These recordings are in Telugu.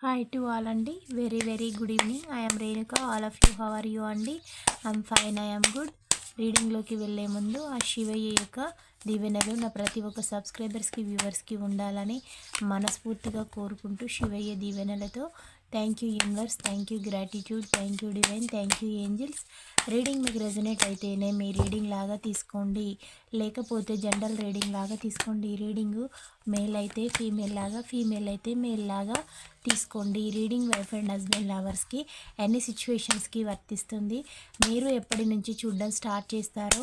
హాయ్ టు ఆల్ అండి. Very very good evening I'm Renuka all of you how are you అండి? ఐఎమ్ ఫైన్ ఐఎమ్ గుడ్ రీడింగ్లోకి వెళ్ళే ముందు ఆ శివయ్య యొక్క దీవెనలు నా ప్రతి ఒక్క సబ్స్క్రైబర్స్కి వ్యూవర్స్కి ఉండాలని మనస్ఫూర్తిగా కోరుకుంటూ శివయ్య దీవెనలతో thank you universe thank you gratitude thank you divine thank you angels reading మీకు రెజనేట్ అయితేనే మీ రీడింగ్ లాగా తీసుకోండి. లేకపోతే జనరల్ రీడింగ్ లాగా తీసుకోండి. రీడింగ్ మేల్ అయితే ఫీమేల్ లాగా ఫీమేల్ అయితే మేల్ లాగా తీసుకోండి. రీడింగ్ వైఫ్ అండ్ హస్బెండ్ లవర్స్కి అన్ని సిచ్యువేషన్స్కి వర్తిస్తుంది. మీరు ఎప్పటి నుంచి చూడడం స్టార్ట్ చేస్తారో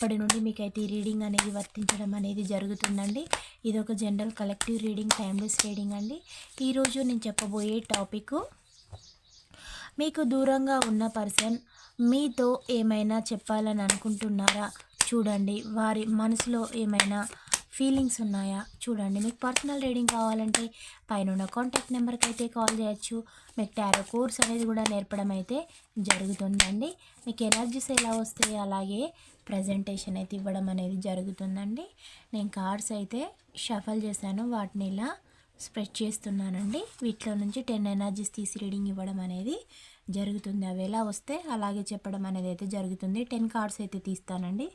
అప్పటి నుండి మీకైతే ఈ రీడింగ్ అనేది వర్తించడం అనేది జరుగుతుందండి. ఇది ఒక general collective reading timeless reading అండి. ఈరోజు నేను చెప్పబోయే టాపిక్ మీకు దూరంగా ఉన్న పర్సన్ మీతో ఏమైనా చెప్పాలని అనుకుంటున్నారా? చూడండి వారి మనసులో ఏమైనా ఫీలింగ్స్ ఉన్నాయా? చూడండి మీకు పర్సనల్ రీడింగ్ కావాలంటే పైన ఉన్న కాంటాక్ట్ నెంబర్కి అయితే కాల్ చేయొచ్చు. మీకు టారో కోర్స్ అనేది కూడా నేర్పడం అయితే జరుగుతుందండి. మీకు ఎనర్జీస్ ఎలా వస్తాయి అలాగే ప్రజెంటేషన్ అయితే ఇవ్వడం అనేది జరుగుతుందండి. నేను కార్డ్స్ అయితే షఫల్ చేశాను. వాటిని ఇలా స్ప్రెడ్ చేస్తున్నానండి. వీటిలో నుంచి టెన్ ఎనర్జీస్ తీసి రీడింగ్ ఇవ్వడం అనేది జరుగుతుంది. అవి ఎలా వస్తే అలాగే చెప్పడం అనేది అయితే జరుగుతుంది. టెన్ కార్డ్స్ అయితే తీస్తానండి.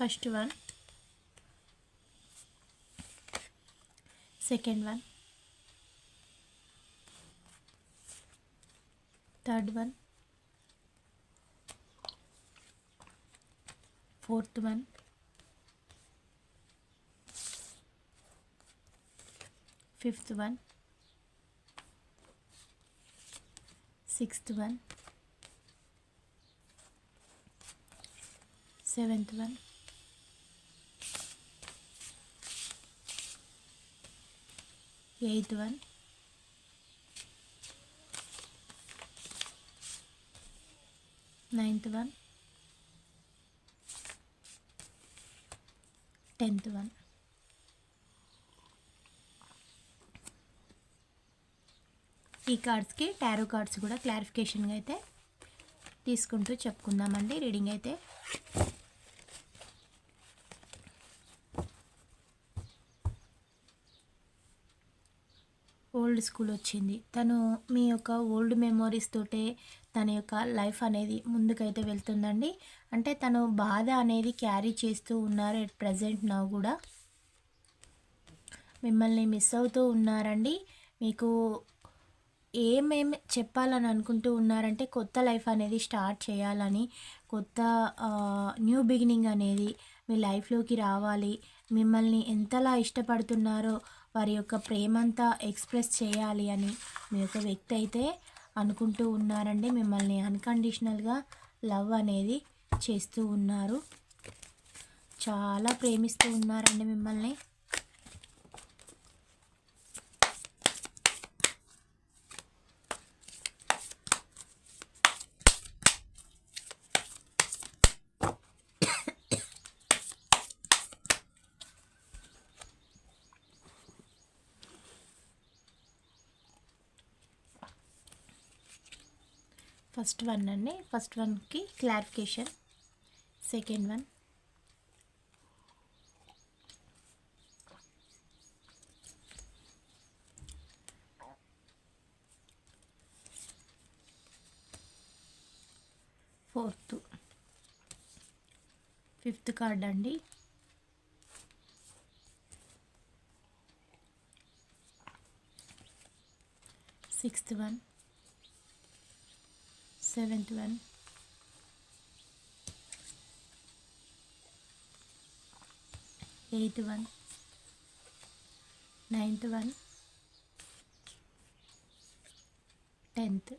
first one. Second one. Third one. Fourth one. Fifth one. Sixth one. Seventh one. Eighth one. Ninth one. Tenth one. ఈ కార్డ్స్కి టారో కార్డ్స్ కూడా క్లారిఫికేషన్గా అయితే తీసుకుంటూ చెప్పుకుందామండి రీడింగ్ అయితే. ఓల్డ్ స్కూల్ వచ్చింది. తను మీ యొక్క ఓల్డ్ మెమోరీస్ తోటే తన యొక్క లైఫ్ అనేది ముందుకైతే వెళ్తుందండి. అంటే తను బాధ అనేది క్యారీ చేస్తూ ఉన్నారు ఎట్ ప్రజెంట్ నా కూడా. మిమ్మల్ని మిస్ అవుతూ ఉన్నారండి. మీకు ఏమేమి చెప్పాలని అనుకుంటూ ఉన్నారంటే కొత్త లైఫ్ అనేది స్టార్ట్ చేయాలని కొత్త న్యూ బిగినింగ్ అనేది మీ లైఫ్లోకి రావాలి. మిమ్మల్ని ఎంతలా ఇష్టపడుతున్నారో వారి యొక్క ప్రేమంతా ఎక్స్ప్రెస్ చేయాలి అని మీ యొక్క వ్యక్తి అయితే అనుకుంటూ ఉన్నారండి. మిమ్మల్ని అన్కండిషనల్గా లవ్ అనేది చేస్తూ ఉన్నారు. చాలా ప్రేమిస్తూ ఉన్నారండి మిమ్మల్ని. ఫస్ట్ వన్ అండి. ఫస్ట్ వన్కి clarification. Second one. Fourth. Fifth card అండి. Sixth one. Seventh one eighth one ninth one tenth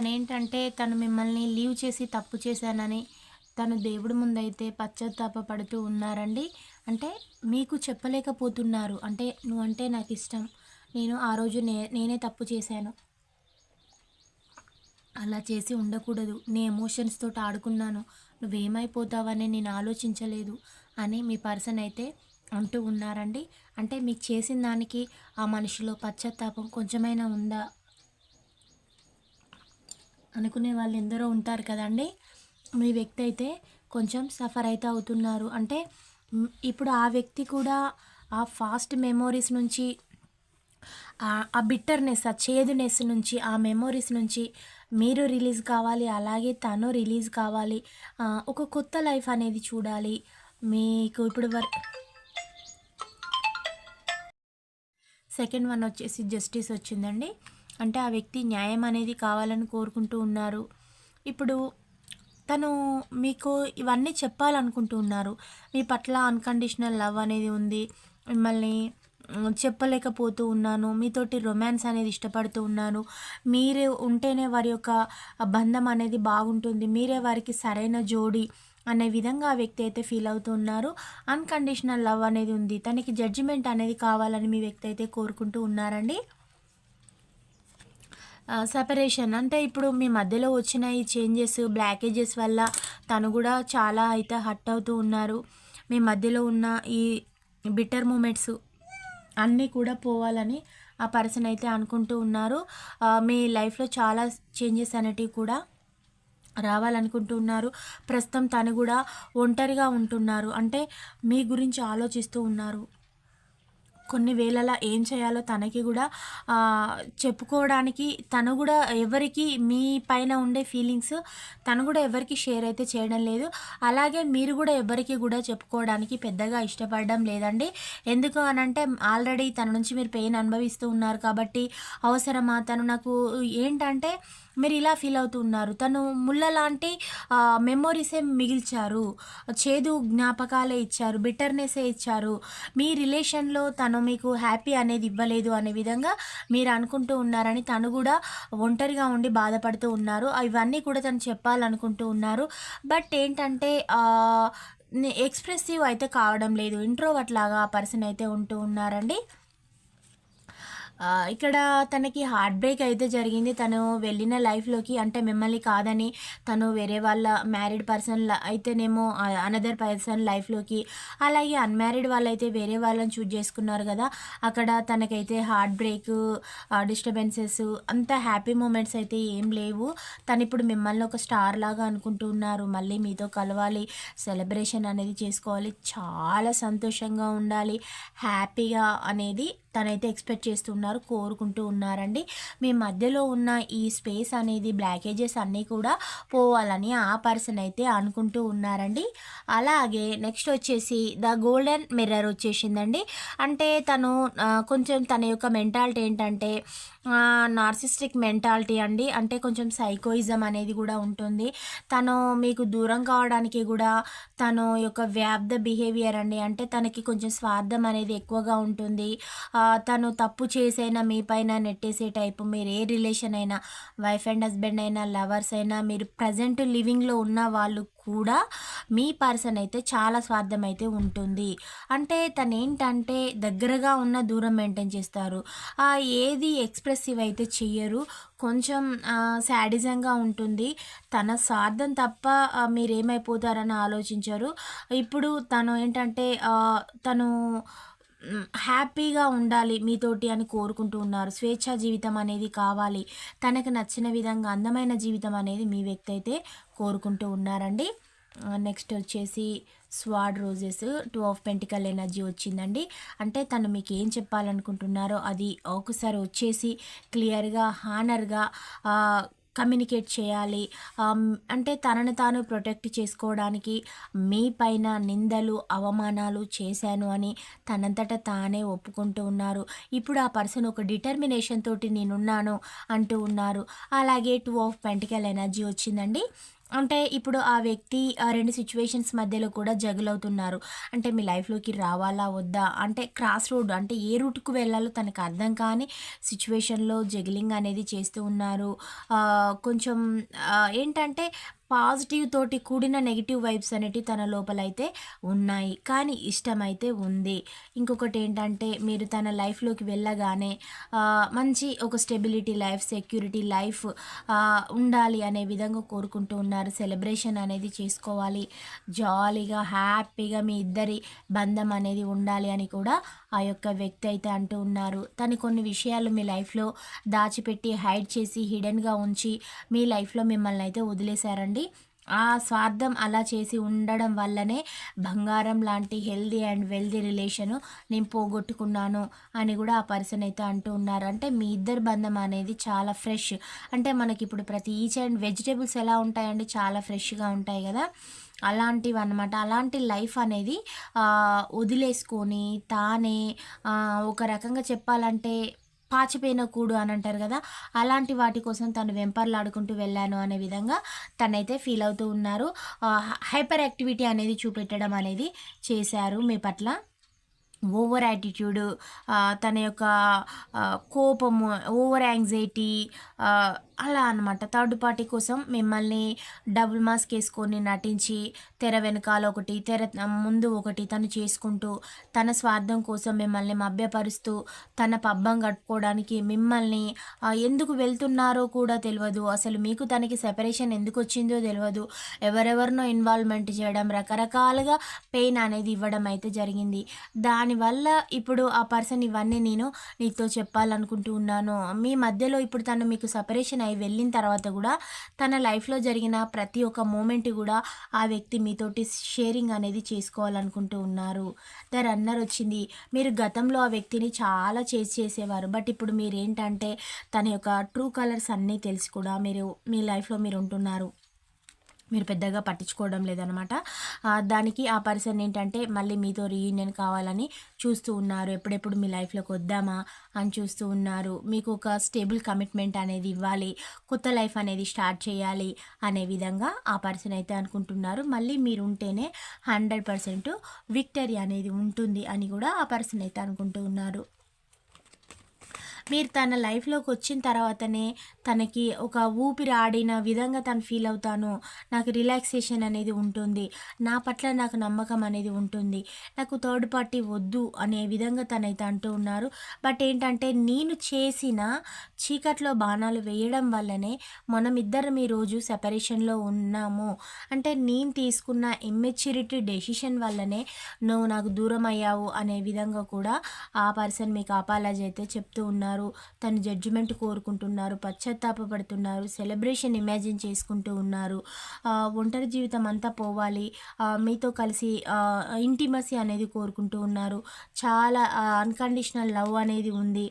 తను ఏంటంటే తను మిమ్మల్ని లీవ్ చేసి తప్పు చేశానని తను దేవుడి ముందైతే పశ్చాత్తాప పడుతూ ఉన్నారండి. అంటే మీకు చెప్పలేకపోతున్నారు. అంటే నువ్వంటే నాకు ఇష్టం నేను ఆ రోజు నే నేనే తప్పు చేశాను. అలా చేసి ఉండకూడదు. నీ ఎమోషన్స్ తోటి ఆడుకున్నాను. నువ్వేమైపోతావని నేను ఆలోచించలేదు అని మీ పర్సన్ అయితే అంటూ ఉన్నారండి. అంటే మీకు చేసిన దానికి ఆ మనిషిలో పశ్చాత్తాపం కొంచెమైనా ఉందా? అనుకునే వాళ్ళు ఎందరో ఉంటారు కదండి. మీ వ్యక్తి అయితే కొంచెం సఫర్ అయితే అవుతున్నారు. అంటే ఇప్పుడు ఆ వ్యక్తి కూడా ఆ ఫాస్ట్ మెమోరీస్ నుంచి ఆ- బిట్టర్నెస్ ఆ చేదునెస్ నుంచి ఆ మెమోరీస్ నుంచి మీరు రిలీజ్ కావాలి అలాగే తను రిలీజ్ కావాలి ఒక కొత్త లైఫ్ అనేది చూడాలి. మీకు ఇప్పుడు వర్ సెకండ్ వన్ వచ్చేసి జస్టిస్ వచ్చిందండి. అంటే ఆ వ్యక్తి న్యాయం అనేది కావాలని కోరుకుంటూ ఉన్నారు. ఇప్పుడు తను మీకు ఇవన్నీ చెప్పాలనుకుంటూ ఉన్నారు. మీ పట్ల అన్కండిషనల్ లవ్ అనేది ఉంది. మిమ్మల్ని చెప్పలేకపోతూ ఉన్నాను. మీతోటి రొమాన్స్ అనేది ఇష్టపడుతూ ఉన్నాను. మీరే ఉంటేనే వారి యొక్క బంధం అనేది బాగుంటుంది. మీరే వారికి సరైన జోడి అనే విధంగా ఆ వ్యక్తి అయితే ఫీల్ అవుతూ ఉన్నారు. అన్కండిషనల్ లవ్ అనేది ఉంది. తనకి జడ్జిమెంట్ అనేది కావాలని మీ వ్యక్తి అయితే కోరుకుంటూ ఉన్నారండి. సెపరేషన్ అంటే ఇప్పుడు మీ మధ్యలో వచ్చిన ఈ చేంజెస్ బ్లాకేజెస్ వల్ల తను కూడా చాలా అయితే హట్ అవుతూ ఉన్నారు. మీ మధ్యలో ఉన్న ఈ బిటర్ మూమెంట్స్ అన్నీ కూడా పోవాలని ఆ పర్సన్ అయితే అనుకుంటూ ఉన్నారు. మీ లైఫ్లో చాలా చేంజెస్ అనేటివి కూడా రావాలనుకుంటూ ఉన్నారు. ప్రస్తుతం తను కూడా ఒంటరిగా ఉంటున్నారు. అంటే మీ గురించి ఆలోచిస్తూ ఉన్నారు. కొన్ని వేళలా ఏం చేయాలో తనకి కూడా చెప్పుకోవడానికి తను కూడా ఎవరికి మీ పైన ఉండే ఫీలింగ్స్ తను కూడా ఎవరికి షేర్ అయితే చేయడం లేదు. అలాగే మీరు కూడా ఎవరికి కూడా చెప్పుకోవడానికి పెద్దగా ఇష్టపడడం లేదండి. ఎందుకు అనంటే ఆల్రెడీ తన నుంచి మీరు పెయిన్ అనుభవిస్తూ ఉన్నారు కాబట్టి అవసరమా? తను నాకు ఏంటంటే మీరు ఇలా ఫీల్ అవుతూ ఉన్నారు. తను ముళ్ళ లాంటి మెమోరీసే మిగిల్చారు. చేదు జ్ఞాపకాలే ఇచ్చారు. బిటర్నెస్సే ఇచ్చారు. మీ రిలేషన్లో తను మీకు హ్యాపీ అనేది ఇవ్వలేదు అనే విధంగా మీరు అనుకుంటూ ఉన్నారని తను కూడా ఒంటరిగా ఉండి బాధపడుతూ ఉన్నారు. ఇవన్నీ కూడా తను చెప్పాలనుకుంటూ ఉన్నారు. బట్ ఏంటంటే ఎక్స్ప్రెసివ్ అయితే కావడం లేదు. ఇంట్రోవర్ట్ లాగా ఆ పర్సన్ అయితే ఉంటూ ఉన్నారండి. ఇక్కడ తనకి హార్ట్ బ్రేక్ అయితే జరిగింది. తను వెళ్ళిన లైఫ్లోకి అంటే మిమ్మల్ని కాదని తను వేరే వాళ్ళ మ్యారీడ్ పర్సన్ అయితేనేమో అనదర్ పర్సన్ లైఫ్లోకి అలాగే అన్మ్యారీడ్ వాళ్ళైతే వేరే వాళ్ళని చూజ్ చేసుకున్నారు కదా. అక్కడ తనకైతే హార్ట్ బ్రేక్ డిస్టర్బెన్సెస్ అంత హ్యాపీ మూమెంట్స్ అయితే ఏం లేవు. తను ఇప్పుడు మిమ్మల్ని ఒక స్టార్ లాగా అనుకుంటున్నారు మళ్ళీ మీతో కలవాలి సెలబ్రేషన్ అనేది చేసుకోవాలి. చాలా సంతోషంగా ఉండాలి. హ్యాపీగా అనేది తనైతే ఎక్స్పెక్ట్ చేస్తున్నారు కోరుకుంటూ ఉన్నారండి. మీ మధ్యలో ఉన్న ఈ స్పేస్ అనేది బ్లాకేజెస్ అన్నీ కూడా పోవాలని ఆ పర్సన్ అయితే అనుకుంటూ ఉన్నారండి. అలాగే నెక్స్ట్ వచ్చేసి ద గోల్డెన్ మిర్రర్ వచ్చేసిందండి. అంటే తను కొంచెం తన యొక్క మెంటాలిటీ ఏంటంటే నార్సిస్టిక్ మెంటాలిటీ అండి. అంటే కొంచెం సైకోయిజం అనేది కూడా ఉంటుంది. తను మీకు దూరం కావడానికి కూడా తను యొక్క వ్యాప్త బిహేవియర్ అండి. అంటే తనకి కొంచెం స్వార్థం అనేది ఎక్కువగా ఉంటుంది. తను తప్పు చేసైనా మీ పైన నెట్టేసే టైపు మీరు ఏ రిలేషన్ అయినా వైఫ్ అండ్ హస్బెండ్ అయినా లవర్స్ అయినా మీరు ప్రజెంట్ లివింగ్లో ఉన్న వాళ్ళు కూడా మీ పర్సన్ అయితే చాలా స్వార్థం అయితే ఉంటుంది. అంటే తను ఏంటంటే దగ్గరగా ఉన్న దూరం మెయింటైన్ చేస్తారు. ఏది ఎక్స్ప్రెసివ్ అయితే చెయ్యరు. కొంచెం శాడిజంగా ఉంటుంది. తన స్వార్థం తప్ప మీరేమైపోతారని ఆలోచించరు. ఇప్పుడు తను ఏంటంటే తను హ్యాపీగా ఉండాలి మీతోటి అని కోరుకుంటూ ఉన్నారు. స్వేచ్ఛా జీవితం అనేది కావాలి. తనకు నచ్చిన విధంగా అందమైన జీవితం అనేది మీ వ్యక్తి అయితే కోరుకుంటూ ఉన్నారండి. నెక్స్ట్ వచ్చేసి sword roses two of pentacle energy వచ్చిందండి. అంటే తను మీకు ఏం చెప్పాలనుకుంటున్నారో అది ఒకసారి వచ్చేసి క్లియర్గా హానర్గా కమ్యూనికేట్ చేయాలి. అంటే తనను తాను ప్రొటెక్ట్ చేసుకోవడానికి మీ పైన నిందలు అవమానాలు చేశాను అని తనంతట తానే ఒప్పుకుంటూ ఉన్నారు. ఇప్పుడు ఆ పర్సన్ ఒక డిటర్మినేషన్ తోటి నేనున్నాను అంటూ ఉన్నారు. అలాగే టూ ఆఫ్ పెంటికల్ ఎనర్జీ వచ్చిందండి. అంటే ఇప్పుడు ఆ వ్యక్తి ఆ రెండు సిచ్యువేషన్స్ మధ్యలో కూడా జగుల్ అవుతున్నారు అంటే మీ లైఫ్లోకి రావాలా వద్దా? అంటే క్రాస్ రోడ్ అంటే ఏ రూట్కు వెళ్ళాలో తనకు అర్థం కాని సిచ్యువేషన్లో జగిలింగ్ అనేది చేస్తూ ఉన్నారు. కొంచెం ఏంటంటే పాజిటివ్ తోటి కూడిన నెగిటివ్ వైబ్స్ అనేటివి తన లోపలైతే ఉన్నాయి. కానీ ఇష్టమైతే ఉంది. ఇంకొకటి ఏంటంటే మీరు తన లైఫ్లోకి వెళ్ళగానే మంచి ఒక స్టెబిలిటీ లైఫ్ సెక్యూరిటీ లైఫ్ ఉండాలి అనే విధంగా కోరుకుంటూ ఉన్నారు. సెలబ్రేషన్ అనేది చేసుకోవాలి. జాలీగా హ్యాపీగా మీ ఇద్దరి బంధం అనేది ఉండాలి అని కూడా ఆ యొక్క వ్యక్తి అయితే అంటూ ఉన్నారు. తను కొన్ని విషయాలు మీ లైఫ్లో దాచిపెట్టి హైడ్ చేసి హిడెన్గా ఉంచి మీ లైఫ్లో మిమ్మల్ని అయితే వదిలేశారండి. ఆ స్వార్థం అలా చేసి ఉండడం వల్లనే బంగారం లాంటి హెల్దీ అండ్ వెల్దీ రిలేషను నేను పోగొట్టుకున్నాను అని కూడా ఆ పర్సన్ అయితే అంటూ ఉన్నారు. అంటే మీ ఇద్దరి బంధం అనేది చాలా ఫ్రెష్ అంటే మనకి ఇప్పుడు ప్రతి ఈచ్ అండ్ వెజిటేబుల్స్ ఎలా ఉంటాయండి? చాలా ఫ్రెష్గా ఉంటాయి కదా. అలాంటివి అనమాట అలాంటి లైఫ్ అనేది వదిలేసుకొని తానే ఒక రకంగా చెప్పాలంటే పాచిపోయిన కూడు అని అంటారు కదా అలాంటి వాటి కోసం తను వెంపర్లాడుకుంటూ వెళ్ళాను అనే విధంగా తనైతే ఫీల్ అవుతూ ఉన్నారు. హైపర్ యాక్టివిటీ అనేది చూపెట్టడం అనేది చేశారు మీ పట్ల. ఓవర్ యాటిట్యూడ్ తన యొక్క కోపము ఓవర్ యాంగ్జైటీ అలా అనమాట థర్డ్ పార్టీ కోసం మిమ్మల్ని డబుల్ మాస్క్ వేసుకొని నటించి తెర వెనకాల ఒకటి తెర ముందు ఒకటి తను చేసుకుంటూ తన స్వార్థం కోసం మిమ్మల్ని మభ్యపరుస్తూ తన పబ్బం కట్టుకోవడానికి మిమ్మల్ని ఎందుకు వెళ్తున్నారో కూడా తెలియదు అసలు మీకు తనకి సెపరేషన్ ఎందుకు వచ్చిందో తెలియదు ఎవరెవరినో ఇన్వాల్వ్మెంట్ చేయడం రకరకాలుగా పెయిన్ అనేది ఇవ్వడం అయితే జరిగింది. దానివల్ల ఇప్పుడు ఆ పర్సన్ ఇవన్నీ నేను నీతో చెప్పాలనుకుంటూ ఉన్నాను. మీ మధ్యలో ఇప్పుడు తను మీకు సపరేషన్ అయి వెళ్ళిన తర్వాత కూడా తన లైఫ్లో జరిగిన ప్రతి ఒక్క మూమెంట్ కూడా ఆ వ్యక్తి మీతోటి షేరింగ్ అనేది చేసుకోవాలనుకుంటూ ఉన్నారు. ద రన్నర్ వచ్చింది. మీరు గతంలో ఆ వ్యక్తిని చాలా చేసి చేసేవారు. బట్ ఇప్పుడు మీరేంటంటే తన యొక్క ట్రూ కలర్స్ అన్నీ తెలిసి కూడా మీరు మీ లైఫ్లో మీరు ఉంటున్నారు. మీరు పెద్దగా పట్టించుకోవడం లేదనమాట దానికి ఆ పర్సన్ ఏంటంటే మళ్ళీ మీతో రీయూనియన్ కావాలని చూస్తూ ఉన్నారు. ఎప్పుడెప్పుడు మీ లైఫ్లోకి వద్దామా అని చూస్తూ ఉన్నారు. మీకు ఒక స్టేబుల్ కమిట్మెంట్ అనేది ఇవ్వాలి. కొత్త లైఫ్ అనేది స్టార్ట్ చేయాలి అనే విధంగా ఆ పర్సన్ అయితే అనుకుంటున్నారు. మళ్ళీ మీరు ఉంటేనే హండ్రెడ్ పర్సెంట్ విక్టరీ అనేది ఉంటుంది అని కూడా ఆ పర్సన్ అయితే అనుకుంటూ ఉన్నారు. మీరు తన లైఫ్లోకి వచ్చిన తర్వాతనే తనకి ఒక ఊపిరి ఆడిన విధంగా తను ఫీల్ అవుతాను. నాకు రిలాక్సేషన్ అనేది ఉంటుంది. నా పట్ల నాకు నమ్మకం అనేది ఉంటుంది. నాకు థర్డ్ పార్టీ వద్దు అనే విధంగా తనైతే అంటూ ఉన్నారు. బట్ ఏంటంటే నేను చేసిన చీకట్లో బాణాలు వేయడం వల్లనే మనం ఇద్దరం ఈరోజు సెపరేషన్లో ఉన్నాము. అంటే నేను తీసుకున్న ఇమ్మెచ్యూరిటీ డెసిషన్ వల్లనే నువ్వు నాకు దూరం అయ్యావు అనే విధంగా కూడా ఆ పర్సన్ మీకు అపాలజీ అయితే చెప్తూ ఉన్నారు. తన జడ్జిమెంట్ కోరుకుంటున్నారు పశ్చాత్తాపడుతున్నారు సెలబ్రేషన్ ఇమాజిన్ చేసుకుంటూ ఉన్నారు. ఒంటరి జీవితం అంతా పోవాలి. మీతో కలిసి ఇంటిమసీ అనేది కోరుకుంటూ ఉన్నారు. చాలా అన్కండిషనల్ లవ్ అనేది ఉంది.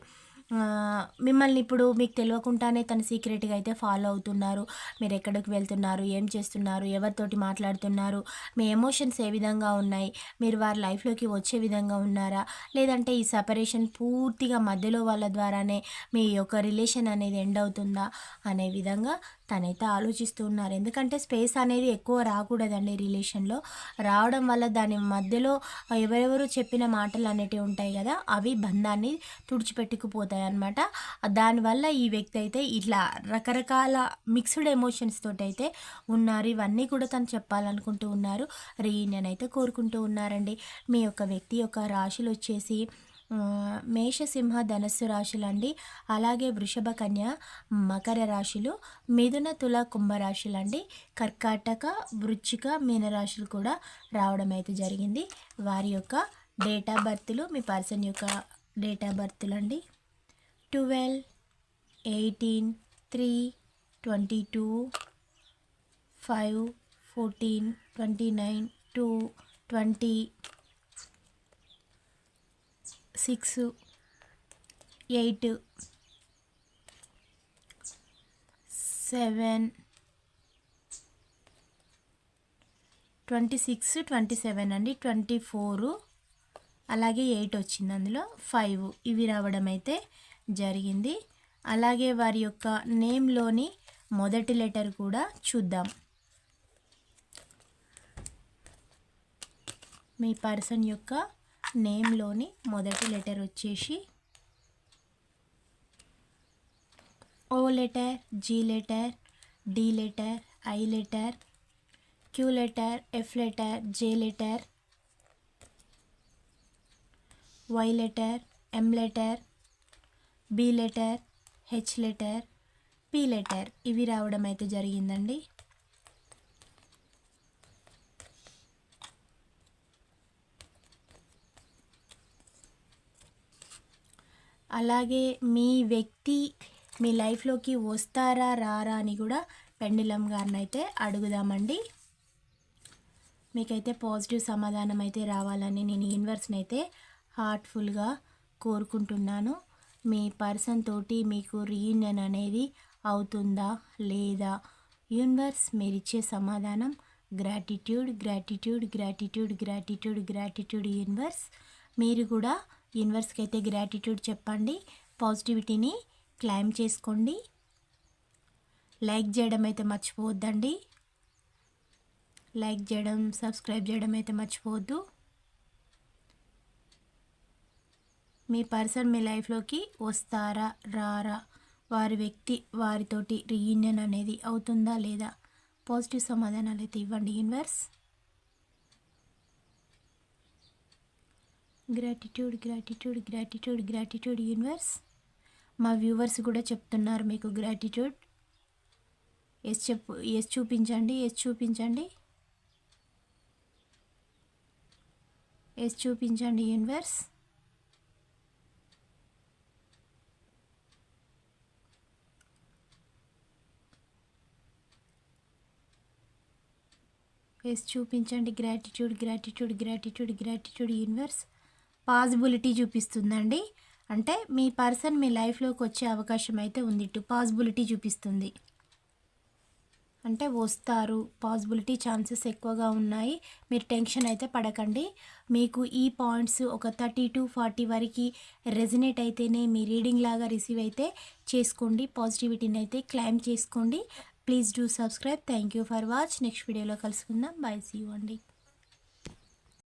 మిమ్మల్ని ఇప్పుడు మీకు తెలియకుండానే తను సీక్రెట్గా అయితే ఫాలో అవుతున్నారు. మీరు ఎక్కడికి వెళ్తున్నారు? ఏం చేస్తున్నారు? ఎవరితోటి మాట్లాడుతున్నారు? మీ ఎమోషన్స్ ఏ విధంగా ఉన్నాయి? మీరు వారి లైఫ్లోకి వచ్చే విధంగా ఉన్నారా? లేదంటే ఈ సపరేషన్ పూర్తిగా మధ్యలో వాళ్ళ ద్వారానే మీ యొక్క రిలేషన్ అనేది ఎండ్ అవుతుందా? అనే విధంగా తనైతే ఆలోచిస్తూ ఉన్నారు. ఎందుకంటే స్పేస్ అనేది ఎక్కువ రాకూడదండి రిలేషన్లో. రావడం వల్ల దాని మధ్యలో ఎవరెవరు చెప్పిన మాటలు అనేటివి ఉంటాయి కదా అవి బంధాన్ని తుడిచిపెట్టుకుపోతాయి అనమాట దానివల్ల ఈ వ్యక్తి అయితే ఇట్లా రకరకాల మిక్స్డ్ ఎమోషన్స్ తోటి అయితే ఉన్నారు. ఇవన్నీ కూడా తను చెప్పాలనుకుంటూ ఉన్నారు. రీయూనియన్ అయితే కోరుకుంటూ ఉన్నారండి. మీ యొక్క వ్యక్తి యొక్క రాశులు వచ్చేసి మేషసింహ ధనస్సు రాశులు అండి అలాగే వృషభ కన్య మకర రాశులు మిథున తుల కుంభరాశులు అండి కర్కాటక వృచ్చిక మీనరాశులు కూడా రావడం అయితే జరిగింది. వారి యొక్క డేట్ ఆఫ్ బర్త్లు మీ పర్సన్ యొక్క డేట్ ఆఫ్ బర్త్లు అండి twelve eighteen three twenty two five fourteen twenty nine two twenty six eight seven twenty six twenty seven అండి. ట్వంటీ ఫోర్ అలాగే ఎయిట్ వచ్చింది అందులో. ఫైవ్ ఇవి రావడం అయితే జరిగింది. అలాగే వారి యొక్క నేమ్లోని మొదటి లెటర్ కూడా చూద్దాం. మీ పర్సన్ యొక్క నేమ్లోని మొదటి లెటర్ వచ్చేసి O letter G letter D letter I letter Q letter F letter J letter Y letter M letter B letter H letter P letter. ఇవి రావడం అయితే జరిగిందండి. అలాగే మీ వ్యక్తి మీ లైఫ్లోకి వస్తారా రారా అని కూడా పెండిలం గారిని అయితే అడుగుదామండి. మీకైతే పాజిటివ్ సమాధానం అయితే రావాలని నేను యూనివర్స్ని అయితే హార్ట్ఫుల్గా కోరుకుంటున్నాను. మీ పర్సన్ తోటి మీకు రీయూనియన్ అనేది అవుతుందా లేదా? యూనివర్స్ మీరు ఇచ్చే సమాధానం gratitude gratitude gratitude gratitude gratitude universe. మీరు కూడా యూనివర్స్కి అయితే గ్రాటిట్యూడ్ చెప్పండి. పాజిటివిటీని క్లైమ్ చేసుకోండి. లైక్ చేయడం అయితే మర్చిపోవద్దండి. లైక్ చేయడం సబ్స్క్రైబ్ చేయడం అయితే మర్చిపోవద్దు. మీ పర్సన్ మీ లైఫ్లోకి వస్తారా రారా? వారి వ్యక్తి వారితోటి రీయూనియన్ అనేది అవుతుందా లేదా? పాజిటివ్ సమాధానాలు అయితే ఇవ్వండి universe. Gratitude gratitude gratitude gratitude universe మా వ్యూవర్స్ కూడా చెప్తున్నారు మీకు గ్రాటిట్యూడ్ ఎస్ చెప్పు ఎస్ చూపించండి ఎస్ చూపించండి. ఎస్ చూపించండి యూనివర్స్ ఎస్ చూపించండి gratitude gratitude gratitude gratitude universe possibility చూపిస్తుందండి. అంటే మీ పర్సన్ మీ లైఫ్లోకి వచ్చే అవకాశం అయితే ఉంది. ఇటు పాసిబిలిటీ చూపిస్తుంది. అంటే వస్తారు. పాసిబిలిటీ ఛాన్సెస్ ఎక్కువగా ఉన్నాయి. మీరు టెన్షన్ అయితే పడకండి. మీకు ఈ పాయింట్స్ ఒక థర్టీ టు ఫార్టీ వరకు రెజినేట్ అయితేనే మీ రీడింగ్ లాగా రిసీవ్ అయితే చేసుకోండి. పాజిటివిటీని అయితే క్లైమ్ చేసుకోండి. Please do subscribe. Thank you for watch. Next వీడియోలో కలుసుకుందాం. బై. సీ యూ అండి.